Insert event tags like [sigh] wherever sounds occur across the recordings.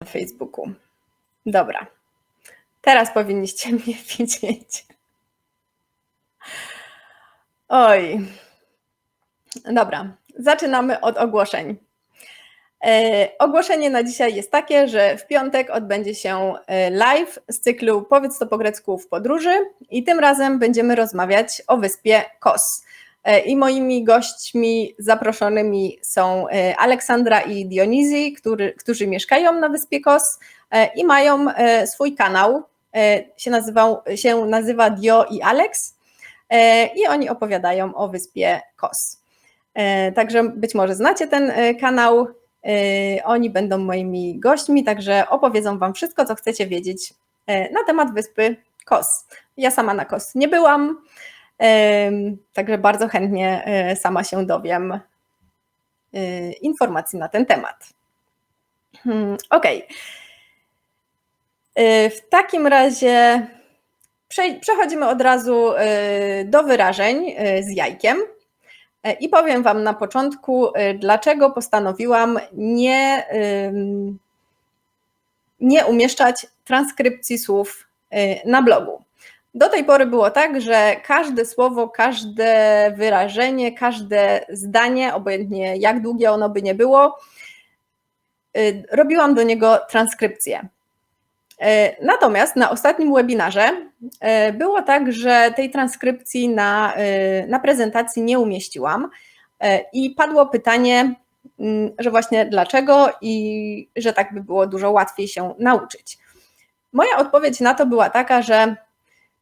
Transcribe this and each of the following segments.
na Facebooku. Dobra. Teraz powinniście [laughs] mnie widzieć. Oj. Dobra, zaczynamy od ogłoszeń. E, ogłoszenie na dzisiaj jest takie, że w piątek odbędzie się e, live z cyklu Powiedz to po grecku w podróży i tym razem będziemy rozmawiać o wyspie Kos. E, I moimi gośćmi zaproszonymi są e, Aleksandra i Dionizji, którzy mieszkają na wyspie Kos e, i mają swój kanał. Się, nazywał, się nazywa Dio i Alex i oni opowiadają o wyspie Kos. Także być może znacie ten kanał. Oni będą moimi gośćmi, także opowiedzą Wam wszystko, co chcecie wiedzieć na temat wyspy Kos. Ja sama na Kos nie byłam, także bardzo chętnie e, sama się dowiem e, informacji na ten temat. Hmm, Okej. E, W takim razie prze- przechodzimy od razu do wyrażeń z jajkiem. I powiem Wam na początku, dlaczego postanowiłam nie, nie umieszczać transkrypcji słów na blogu. Do tej pory było tak, że każde słowo, każde wyrażenie, każde zdanie, obojętnie jak długie ono by nie było, y, robiłam do niego transkrypcję. E, Natomiast na ostatnim webinarze e, było tak, że tej transkrypcji na, na prezentacji nie umieściłam i padło pytanie, mm, że właśnie dlaczego i że tak by było dużo łatwiej się nauczyć. Moja odpowiedź na to była taka, że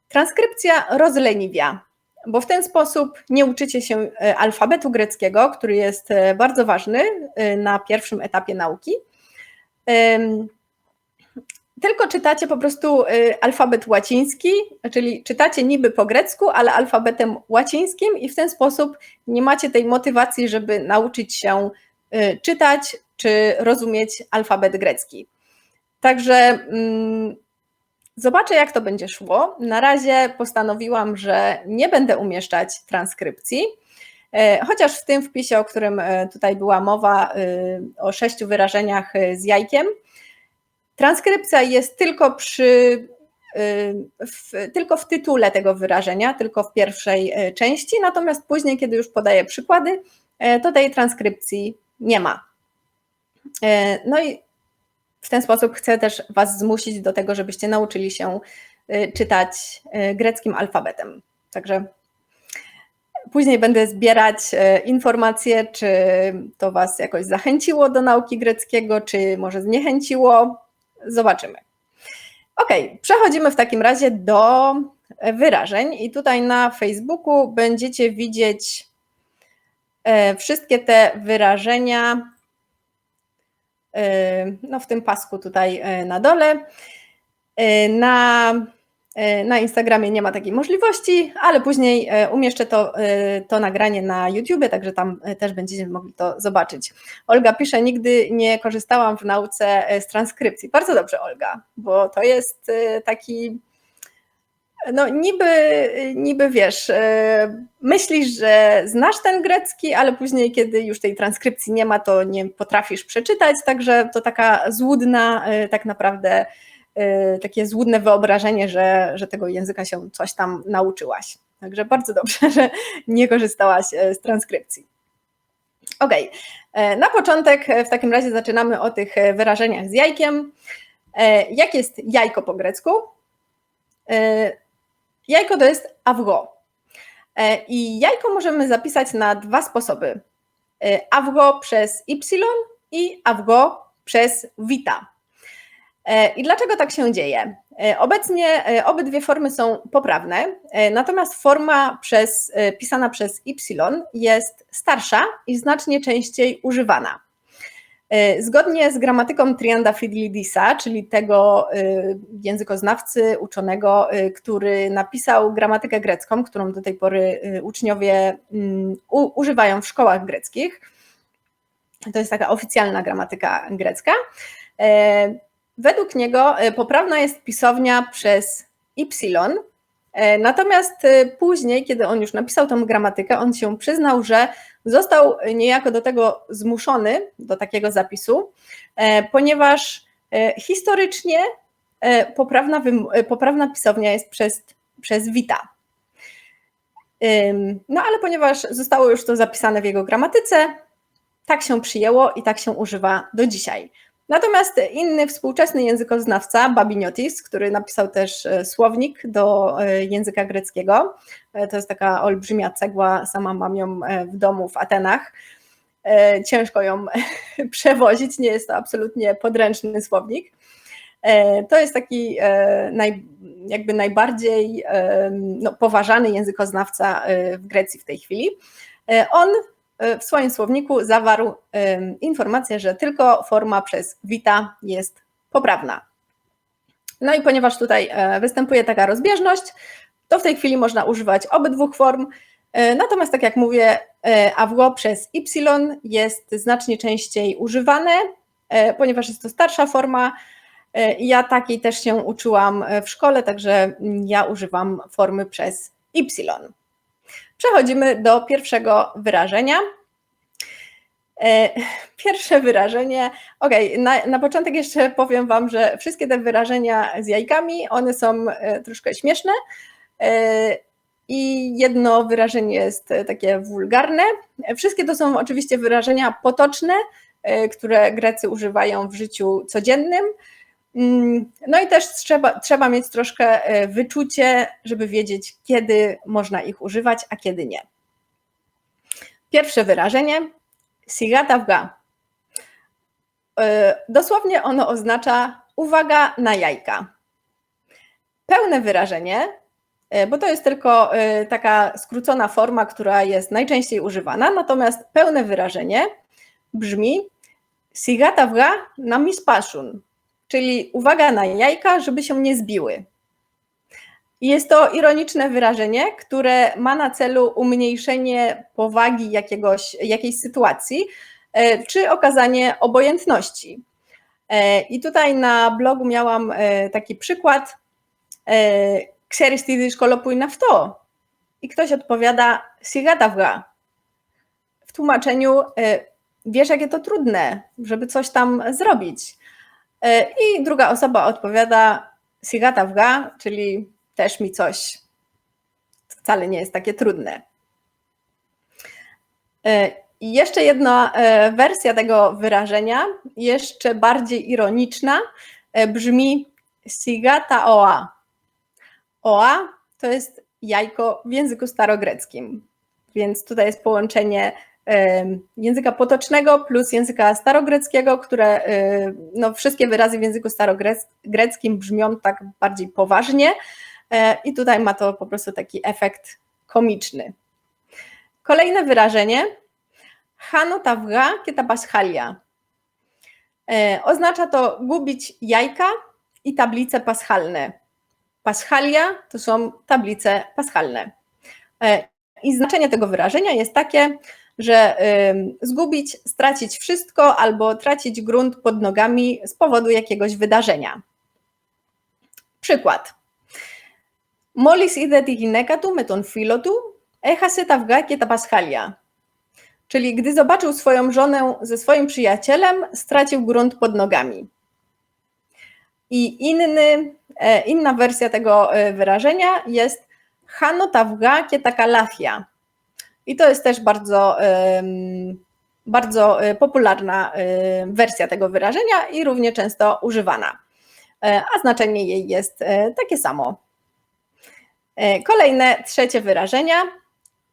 transkrypcja rozleniwia, bo w ten sposób nie uczycie się e, alfabetu greckiego, który jest e, bardzo ważny e, na pierwszym etapie nauki. Tylko czytacie po prostu alfabet łaciński, czyli czytacie niby po grecku, ale alfabetem łacińskim i w ten sposób nie macie tej motywacji, żeby nauczyć się czytać czy rozumieć alfabet grecki. Także mm, zobaczę, jak to będzie szło. Na razie postanowiłam, że nie będę umieszczać transkrypcji. E, Chociaż w tym wpisie, o którym e, tutaj była mowa, y, o sześciu wyrażeniach z jajkiem, Transkrypcja jest tylko przy, w, tylko w tytule tego wyrażenia, tylko w pierwszej części, natomiast później, kiedy już podaję przykłady, to tej transkrypcji nie ma. No i w ten sposób chcę też Was zmusić do tego, żebyście nauczyli się y, czytać y, greckim alfabetem. Także później będę zbierać y, informacje, czy to Was jakoś zachęciło do nauki greckiego, czy może zniechęciło. Zobaczymy. Ok, przechodzimy w takim razie do wyrażeń i tutaj na Facebooku będziecie widzieć e, wszystkie te wyrażenia no w tym pasku tutaj e, na dole. E, Na, na Instagramie nie ma takiej możliwości, ale później umieszczę to, to nagranie na YouTubie, także tam też będziecie mogli to zobaczyć. Olga pisze, nigdy nie korzystałam w nauce z transkrypcji. Bardzo dobrze, Olga, bo to jest taki, no niby, niby wiesz, e, myślisz, że znasz ten grecki, ale później, kiedy już tej transkrypcji nie ma, to nie potrafisz przeczytać, także to taka złudna, e, tak naprawdę e, takie złudne wyobrażenie, że, że tego języka się coś tam nauczyłaś. Także bardzo dobrze, [laughs] że nie korzystałaś z transkrypcji. Ok, na początek w takim razie zaczynamy o tych wyrażeniach z jajkiem. Jak jest jajko po grecku? Jajko to jest awgo. E, I jajko możemy zapisać na dwa sposoby. E, Awgo przez y i awgo przez vita. E, I dlaczego tak się dzieje? Obecnie obydwie formy są poprawne, natomiast forma przez, pisana przez y jest starsza i znacznie częściej używana. E, Zgodnie z gramatyką Trianda Fidlidisa, czyli tego e, językoznawcy, uczonego, e, który napisał gramatykę grecką, którą do tej pory uczniowie mm, używają w szkołach greckich, to jest taka oficjalna gramatyka grecka. Według niego poprawna jest pisownia przez y, natomiast e, później, kiedy on już napisał tą gramatykę, on się przyznał, że został niejako do tego zmuszony, do takiego zapisu, e, ponieważ Historycznie poprawna, poprawna pisownia jest przez, przez Wita. No ale ponieważ zostało już to zapisane w jego gramatyce, tak się przyjęło i tak się używa do dzisiaj. Natomiast inny współczesny językoznawca, Babiniotis, który napisał też e, słownik do e, języka greckiego, e, to jest taka olbrzymia cegła, sama mam ją w domu w Atenach, ciężko ją [laughs] przewozić, nie jest to absolutnie podręczny słownik. To jest taki naj, jakby najbardziej no, poważany językoznawca w Grecji w tej chwili. On w swoim słowniku zawarł informację, że tylko forma przez wita jest poprawna. No i ponieważ tutaj e, występuje taka rozbieżność, to w tej chwili można używać obydwu form. E, natomiast, tak jak mówię, e, awło przez y jest znacznie częściej używane, ponieważ jest to starsza forma. Ja takiej też się uczyłam w szkole, także ja używam formy przez y. Przechodzimy do pierwszego wyrażenia. E, pierwsze wyrażenie, okay, na, na, początek jeszcze powiem Wam, że wszystkie te wyrażenia z jajkami, one są e, troszkę śmieszne e, i jedno wyrażenie jest takie wulgarne. Wszystkie to są oczywiście wyrażenia potoczne, które Grecy używają w życiu codziennym. Mm, no i też trzeba, trzeba mieć troszkę wyczucie, żeby wiedzieć, kiedy można ich używać, a kiedy nie. Pierwsze wyrażenie Sigatawga. E, dosłownie ono oznacza uwaga na jajka. Pełne wyrażenie, e, bo to jest tylko e, taka skrócona forma, która jest najczęściej używana, natomiast pełne wyrażenie brzmi Sigatawga na mispaszun, czyli uwaga na jajka, żeby się nie zbiły. Jest to ironiczne wyrażenie, które ma na celu umniejszenie powagi jakiegoś, jakiejś sytuacji e, czy okazanie obojętności. E, I tutaj na blogu miałam e, taki przykład. Kseristidy szkolopójna w to. I ktoś odpowiada sigatawga. W tłumaczeniu wiesz, jakie to trudne, żeby coś tam zrobić. I druga osoba odpowiada sigatawga, czyli też mi coś wcale nie jest takie trudne. E, I jeszcze jedna e, wersja tego wyrażenia, jeszcze bardziej ironiczna, e, brzmi sigata oa. Oa to jest jajko w języku starogreckim, więc tutaj jest połączenie języka potocznego plus języka starogreckiego, które no, wszystkie wyrazy w języku starogreckim brzmią tak bardziej poważnie, E, i tutaj ma to po prostu taki efekt komiczny. Kolejne wyrażenie Hanotawga kieta paschalia. E, oznacza to gubić jajka i tablice paschalne. Paschalia to są tablice paschalne. E, I znaczenie tego wyrażenia jest takie, że zgubić, stracić wszystko albo tracić grunt pod nogami z powodu jakiegoś wydarzenia. Przykład. Μόλις είδε τη γυναίκα του με τον φίλο του, έχασε τα αυγά και τα πασχάλια. Czyli gdy zobaczył swoją żonę ze swoim przyjacielem, stracił grunt pod nogami. I inny, e, inna wersja tego e, wyrażenia jest Hano tawga kietakalathia. i to jest też bardzo, bardzo e, popularna wersja tego wyrażenia i równie często używana. A znaczenie jej jest takie samo. E, kolejne, trzecie wyrażenia.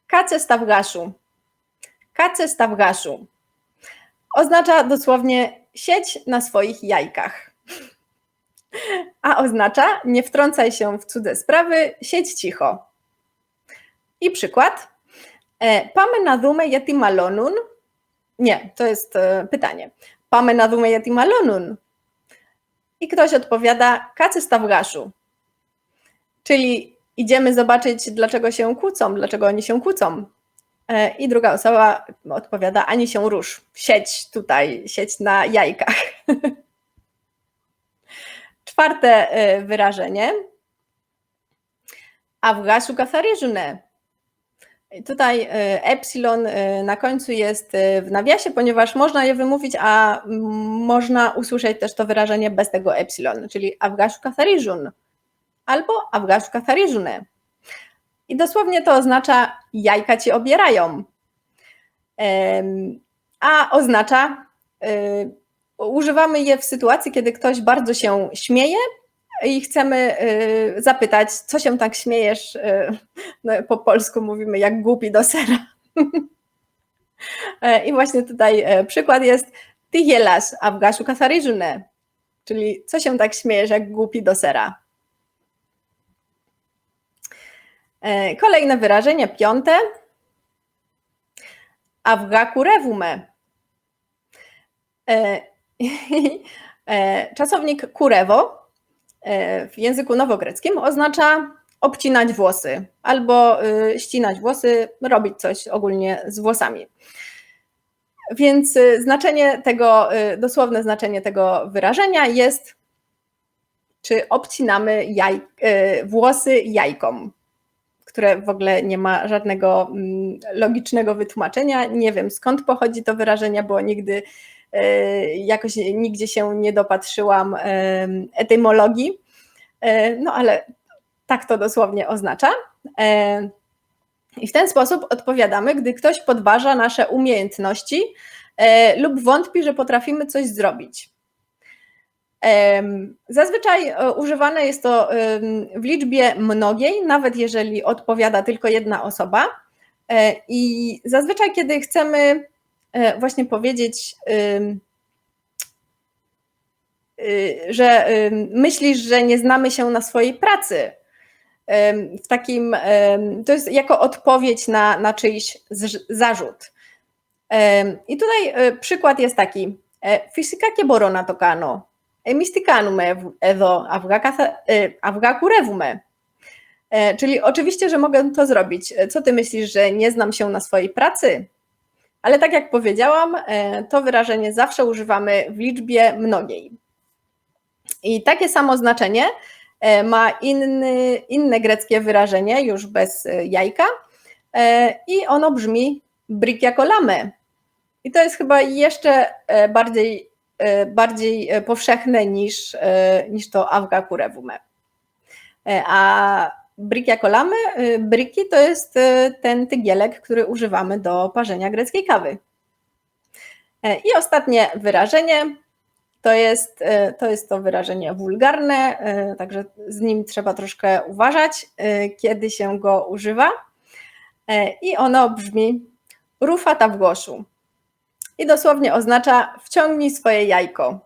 Kace stawgaszu. Kace stawgaszu. Oznacza dosłownie sieć na swoich jajkach. A oznacza nie wtrącaj się w cudze sprawy, siedź cicho. I przykład. E, Pamy na dumę yeti malonun. Nie, to jest e, pytanie. Pamy na dumę yeti malonun. I ktoś odpowiada kace stawgaszu. Czyli idziemy zobaczyć, dlaczego się kłócą, dlaczego oni się kłócą. E, I druga osoba odpowiada, ani się rusz, sieć tutaj, sieć na jajkach. [laughs] Czwarte e, wyrażenie. Awgaszu kafaryżne. Tutaj y, epsilon y, na końcu jest y, w nawiasie, ponieważ można je wymówić, a można usłyszeć też to wyrażenie bez tego epsilon, czyli Avgashu Katharijun albo Avgashu Katharijune. I dosłownie to oznacza jajka ci obierają. A oznacza, używamy je w sytuacji, kiedy ktoś bardzo się śmieje i chcemy y, zapytać, co się tak śmiejesz, y, no, po polsku mówimy jak głupi do sera. [laughs] E, I właśnie tutaj e, przykład jest ty jelas, a kasaryżune, czyli co się tak śmiejesz jak głupi do sera. E, kolejne wyrażenie, piąte. Awgakurevume. [laughs] Czasownik kurewo w języku nowogreckim oznacza obcinać włosy albo y, ścinać włosy, robić coś ogólnie z włosami. Więc y, znaczenie tego, y, dosłowne znaczenie tego wyrażenia jest, czy obcinamy jaj, włosy jajkom, które w ogóle nie ma żadnego mm, logicznego wytłumaczenia. Nie wiem skąd pochodzi to wyrażenie, bo nigdy E, jakoś nigdzie się nie dopatrzyłam e, etymologii, e, no ale tak to dosłownie oznacza. I w ten sposób odpowiadamy, gdy ktoś podważa nasze umiejętności lub wątpi, że potrafimy coś zrobić. Zazwyczaj używane jest to w liczbie mnogiej, nawet jeżeli odpowiada tylko jedna osoba. I zazwyczaj, kiedy chcemy E, właśnie powiedzieć, y, że myślisz, że nie znamy się na swojej pracy. W takim, to jest jako odpowiedź na, na czyjś zarzut. I tutaj e, przykład jest taki. Φυσικά και μπορώ να το κάνω. Εμείς τι κάνουμε εδώ, αυγά κουρεύουμε. Czyli oczywiście, że mogę to zrobić. Co ty myślisz, że nie znam się na swojej pracy? Ale tak jak powiedziałam, e, to wyrażenie zawsze używamy w liczbie mnogiej. I takie samo znaczenie e, ma inny, inne greckie wyrażenie, już bez e, jajka, i ono brzmi brikiakolame. I to jest chyba jeszcze bardziej, bardziej powszechne niż, niż to awga kurevume. A Bryk jako lamy. Y, bryki to jest y, ten tygielek, który używamy do parzenia greckiej kawy. E, I ostatnie wyrażenie to jest, y, to jest to wyrażenie wulgarne, także z nim trzeba troszkę uważać, kiedy się go używa. E, I ono brzmi rufata w głoszu. I dosłownie oznacza wciągnij swoje jajko.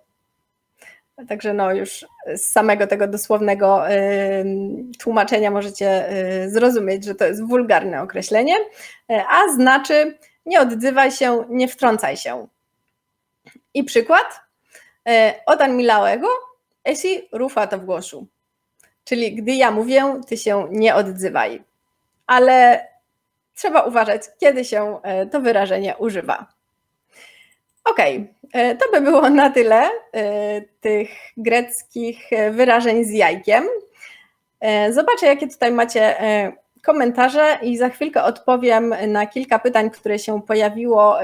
Także no już z samego tego dosłownego tłumaczenia możecie y, zrozumieć, że to jest wulgarne określenie, y, a znaczy nie odzywaj się, nie wtrącaj się. I przykład y, od Anmilałego esi rufa to w głoszu. Czyli gdy ja mówię, ty się nie odzywaj. Ale trzeba uważać, kiedy się to wyrażenie używa. Okej, okay. to by było na tyle e, tych greckich e, wyrażeń z jajkiem. E, zobaczę, jakie tutaj macie komentarze i za chwilkę odpowiem na kilka pytań, które się pojawiło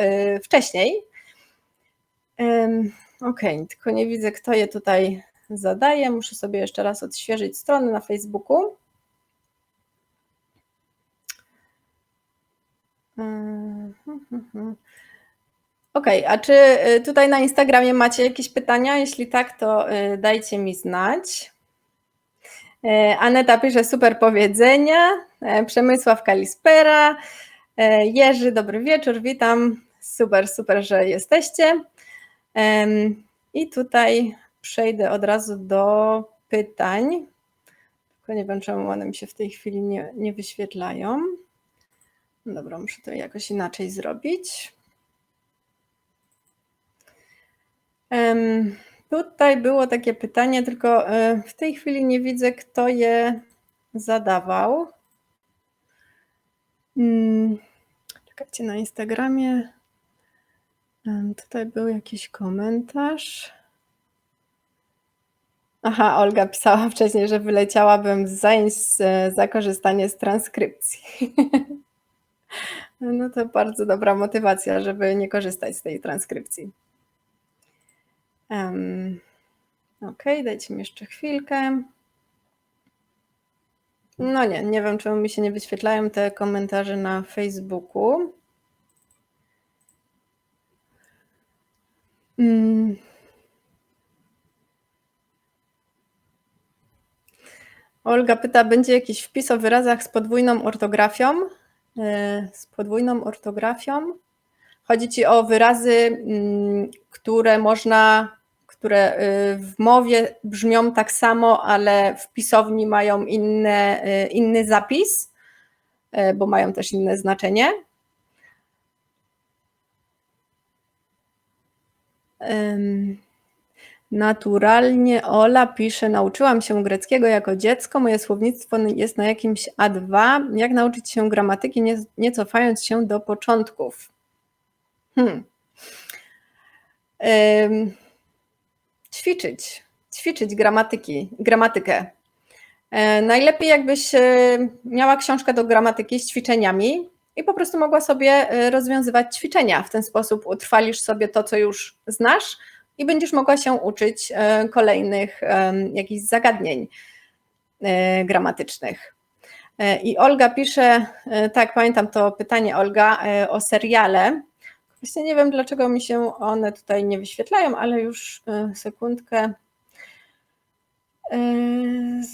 wcześniej. Okej, okay, tylko nie widzę, kto je tutaj zadaje. Muszę sobie jeszcze raz odświeżyć strony na Facebooku. Okej, okay, a czy y, tutaj na Instagramie macie jakieś pytania? Jeśli tak, to y, dajcie mi znać. Y, Aneta pisze super powiedzenia. Przemysław Kalispera. Jerzy, dobry wieczór, witam. Super, super, że jesteście. I tutaj przejdę od razu do pytań. Tylko nie wiem, czemu one mi się w tej chwili nie, nie wyświetlają. Dobra, muszę to jakoś inaczej zrobić. Tutaj było takie pytanie, tylko e, w tej chwili nie widzę, kto je zadawał. Hmm, czekajcie na Instagramie. Tutaj był jakiś komentarz. Aha, Olga pisała wcześniej, że wyleciałabym z zajęć za korzystanie z transkrypcji. [laughs] No to bardzo dobra motywacja, żeby nie korzystać z tej transkrypcji. Um, ok, dajcie mi jeszcze chwilkę. No nie, nie wiem, czemu mi się nie wyświetlają te komentarze na Facebooku. Mm. Olga pyta, będzie jakiś wpis o wyrazach z podwójną ortografią? E, z podwójną ortografią? Chodzi Ci o wyrazy, mm, które można, które y, w mowie brzmią tak samo, ale w pisowni mają inne, y, inny zapis, e, bo mają też inne znaczenie. Naturalnie Ola pisze, nauczyłam się greckiego jako dziecko, moje słownictwo jest na jakimś A2. Jak nauczyć się gramatyki, nie, nie cofając się do początków? Hmm. Ym, ćwiczyć, ćwiczyć gramatyki, gramatykę. E, najlepiej jakbyś e, miała książkę do gramatyki z ćwiczeniami i po prostu mogła sobie e, rozwiązywać ćwiczenia. W ten sposób utrwalisz sobie to, co już znasz i będziesz mogła się uczyć kolejnych jakichś zagadnień gramatycznych. I Olga pisze, tak, pamiętam to pytanie Olga o seriale. Właśnie nie wiem, dlaczego mi się one tutaj nie wyświetlają, ale już sekundkę.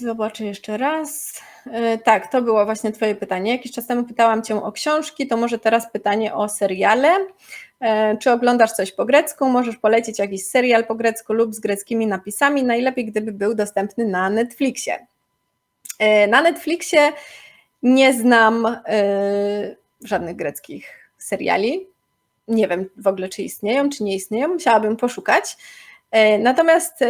Zobaczę jeszcze raz. Tak, to było właśnie Twoje pytanie. Jakiś czas temu pytałam Cię o książki, to może teraz pytanie o seriale. Czy oglądasz coś po grecku? Możesz polecić jakiś serial po grecku lub z greckimi napisami. Najlepiej, gdyby był dostępny na Netflixie. Na Netflixie nie znam żadnych greckich seriali. Nie wiem w ogóle, czy istnieją, czy nie istnieją. Musiałabym poszukać. Natomiast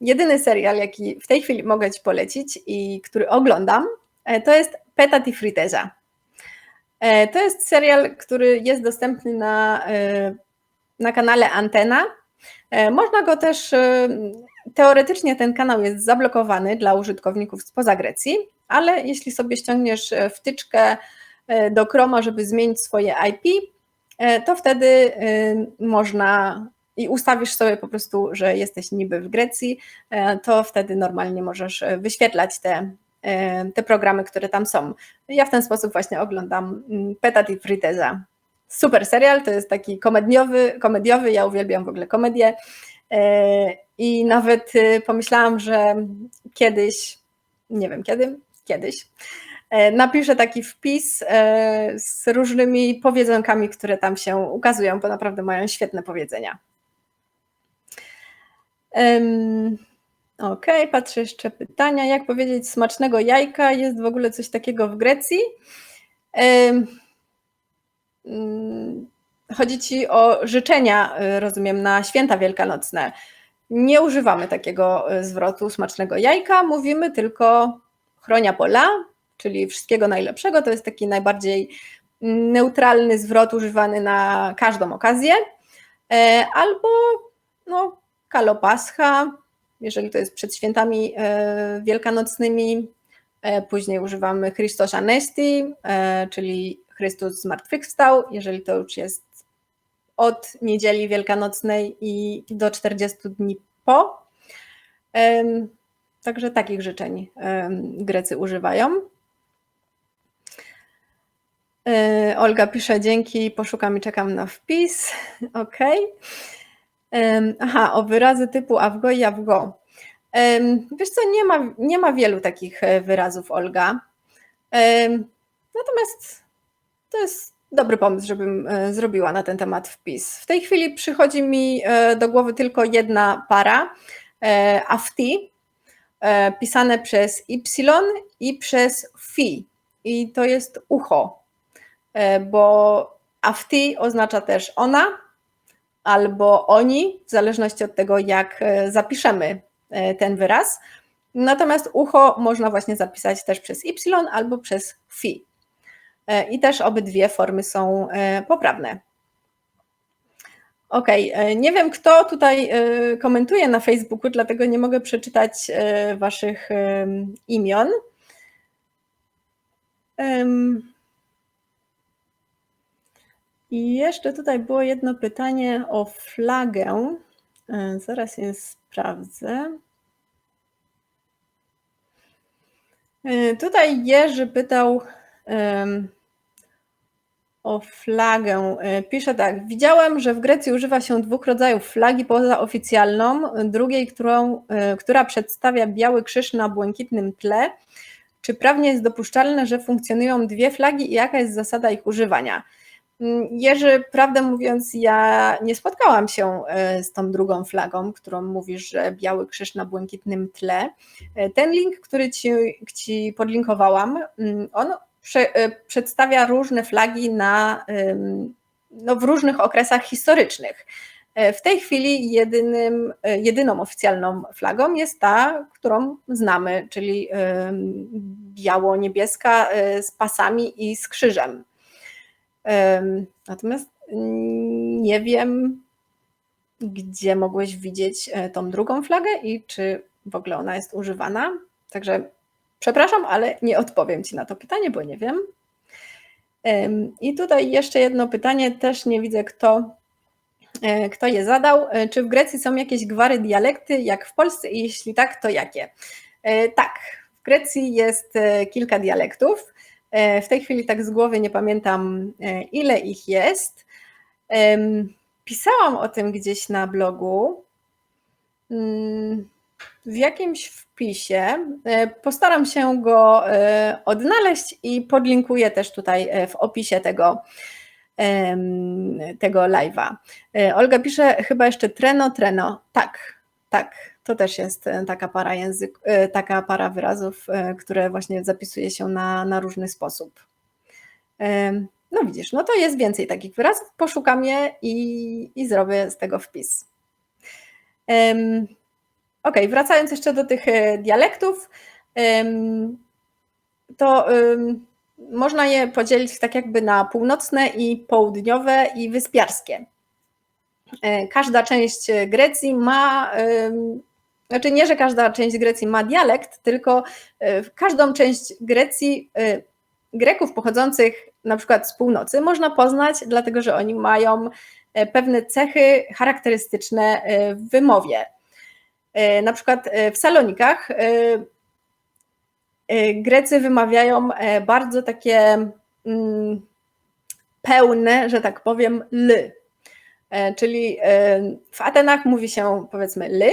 jedyny serial, jaki w tej chwili mogę Ci polecić i który oglądam, e, to jest Peta di Friteza. E, to jest serial, który jest dostępny na, e, na kanale Antena. Można go też, teoretycznie ten kanał jest zablokowany dla użytkowników spoza Grecji, ale jeśli sobie ściągniesz wtyczkę do Chroma, żeby zmienić swoje IP, to wtedy można i ustawisz sobie po prostu, że jesteś niby w Grecji, e, to wtedy normalnie możesz e, wyświetlać te, e, te programy, które tam są. Ja w ten sposób właśnie oglądam mm, Peta di Friteza. Super serial, to jest taki komediowy, komediowy, ja uwielbiam w ogóle komedię i nawet pomyślałam, że kiedyś, nie wiem kiedy, kiedyś, napiszę taki wpis z różnymi powiedzonkami, które tam się ukazują, bo naprawdę mają świetne powiedzenia. Okej, okay, patrzę jeszcze pytania. Jak powiedzieć smacznego jajka? Jest w ogóle coś takiego w Grecji? Mm, chodzi ci o życzenia, y, rozumiem, na święta wielkanocne. Nie używamy takiego zwrotu smacznego jajka, mówimy tylko chronia pola, czyli wszystkiego najlepszego. To jest taki najbardziej neutralny zwrot używany na każdą okazję. E, albo no, kalopascha, jeżeli to jest przed świętami e, wielkanocnymi. E, później używamy Christos Anesti, czyli Chrystus zmartwychwstał, jeżeli to już jest od niedzieli wielkanocnej i do 40 dni po. Także takich życzeń Grecy używają. Olga pisze dzięki, poszukam i czekam na wpis. [laughs] OK. Aha, o wyrazy typu awgo i awgo. Wiesz co, nie ma, nie ma wielu takich e, wyrazów, Olga. Natomiast to jest dobry pomysł, żebym e, zrobiła na ten temat wpis. W tej chwili przychodzi mi e, do głowy tylko jedna para, afti, pisane przez y i przez fi. I to jest ucho, bo afti oznacza też ona, albo oni, w zależności od tego, jak e, zapiszemy e, ten wyraz. Natomiast ucho można właśnie zapisać też przez y albo przez fi. E, I też obydwie formy są poprawne. Ok, nie wiem kto tutaj komentuje na Facebooku, dlatego nie mogę przeczytać Waszych imion. I jeszcze tutaj było jedno pytanie o flagę. E, zaraz je sprawdzę. E, tutaj Jerzy pytał um, o flagę. E, pisze tak. Widziałem, że w Grecji używa się dwóch rodzajów flagi poza oficjalną, drugiej, którą, która przedstawia biały krzyż na błękitnym tle. Czy prawnie jest dopuszczalne, że funkcjonują dwie flagi i jaka jest zasada ich używania? Mm, Jerzy, prawdę mówiąc, ja nie spotkałam się e, z tą drugą flagą, którą mówisz, że biały krzyż na błękitnym tle. E, ten link, który ci, ci podlinkowałam, mm, on prze, e, przedstawia różne flagi na, no, w różnych okresach historycznych. W tej chwili jedynym, jedyną oficjalną flagą jest ta, którą znamy, czyli biało-niebieska z pasami i z krzyżem. Natomiast nie wiem, gdzie mogłeś widzieć e, tą drugą flagę i czy w ogóle ona jest używana. Także przepraszam, ale nie odpowiem Ci na to pytanie, bo nie wiem. I tutaj jeszcze jedno pytanie, też nie widzę, kto, e, kto je zadał. E, czy w Grecji są jakieś gwary dialekty, jak w Polsce? I jeśli tak, to jakie? Tak, w Grecji jest kilka dialektów. E, w tej chwili tak z głowy nie pamiętam, e, ile ich jest. Pisałam o tym gdzieś na blogu. Mm, w jakimś wpisie. E, postaram się go odnaleźć i podlinkuję też tutaj w opisie tego, tego live'a. Olga pisze chyba jeszcze treno, treno. Tak, tak. To też jest e, taka para język, e, taka para wyrazów, e, które właśnie zapisuje się na, na różny sposób. No widzisz, no to jest więcej takich wyrazów, poszukam je i, i zrobię z tego wpis. Ok, wracając jeszcze do tych dialektów, to można je podzielić tak jakby na północne i południowe i wyspiarskie. Każda część Grecji ma znaczy nie, że każda część Grecji ma dialekt, tylko e, każdą część Grecji, e, Greków pochodzących na przykład z północy można poznać, dlatego że oni mają e, pewne cechy charakterystyczne w wymowie. Na przykład w Salonikach Grecy wymawiają bardzo takie mm, pełne, że tak powiem, ly. Czyli w Atenach mówi się powiedzmy ly,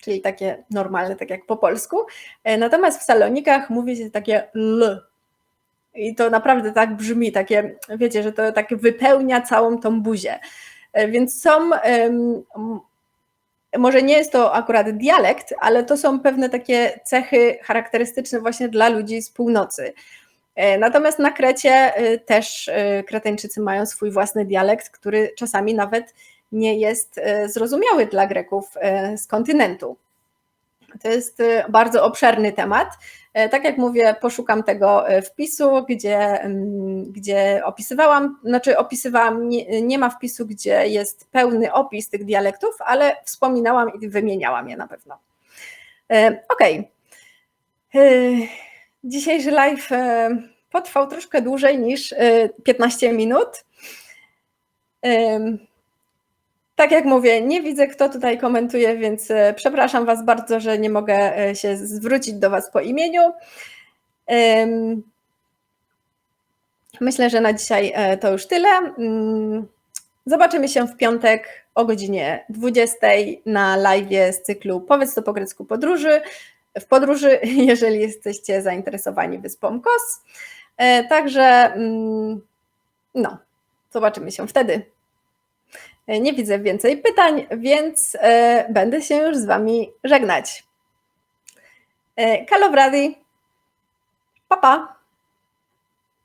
czyli takie normalne, tak jak po polsku. E, natomiast w salonikach mówi się takie l. I to naprawdę tak brzmi, takie, wiecie, że to tak wypełnia całą tą buzię. E, więc są, może nie jest to akurat dialekt, ale to są pewne takie cechy charakterystyczne właśnie dla ludzi z północy. E, natomiast na Krecie też Kreteńczycy mają swój własny dialekt, który czasami nawet nie jest e, zrozumiały dla Greków e, z kontynentu. To jest e, bardzo obszerny temat. Tak jak mówię, poszukam tego wpisu, gdzie, mm, gdzie opisywałam, znaczy opisywałam, nie, nie, ma wpisu, gdzie jest pełny opis tych dialektów, ale wspominałam i wymieniałam je na pewno. Ok. Dzisiejszy live potrwał troszkę dłużej niż 15 minut. Tak jak mówię, nie widzę, kto tutaj komentuje, więc e, przepraszam Was bardzo, że nie mogę e, się zwrócić do Was po imieniu. Myślę, że na dzisiaj e, to już tyle. Mm, zobaczymy się w piątek o godzinie 20 na live z cyklu Powiedz to po grecku podróży. W podróży, [laughs] jeżeli jesteście zainteresowani wyspą Kos. Także mm, no, zobaczymy się wtedy. E, nie widzę więcej pytań, więc e, będę się już z Wami żegnać. E, Kalobrady, pa pa!